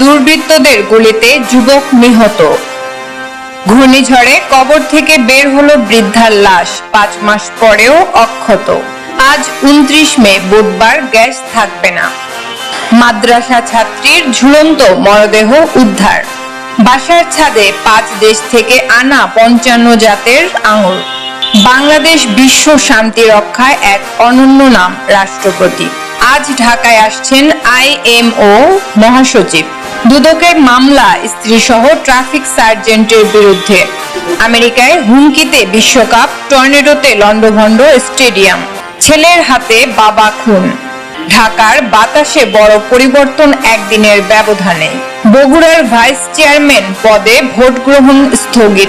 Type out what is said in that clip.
দুর্বৃত্তদের গুলিতে যুবক নিহত। ঘূর্ণিঝড়ে কবর থেকে বের হলো বৃদ্ধার লাশ, পাঁচ মাস পরেও অক্ষত। আজ উনত্রিশ মে, বুধবার গ্যাস থাকবে না। মাদ্রাসা ছাত্রীর ঝুলন্ত মরদেহ উদ্ধার। বাসার ছাদে পাঁচ দেশ থেকে আনা পঞ্চান্ন জাতের আঙুর। বাংলাদেশ বিশ্ব শান্তি রক্ষায় এক অনন্য নাম রাষ্ট্রপতি। আজ ঢাকায় আসছেন আইএমও মহাসচিব। দুদকের মামলা স্ত্রী সহ ট্রাফিক সার্জেন্টের বিরুদ্ধে। আমেরিকায় হুমকিতে বিশ্বকাপ, টর্নেডোতে লন্ডভন্ড স্টেডিয়াম। ছেলের হাতে বাবা খুন। ঢাকার বাতাসে বড় পরিবর্তন একদিনের ব্যবধানে। বগুড়ার ভাইস চেয়ারম্যান পদে ভোট গ্রহণ স্থগিত।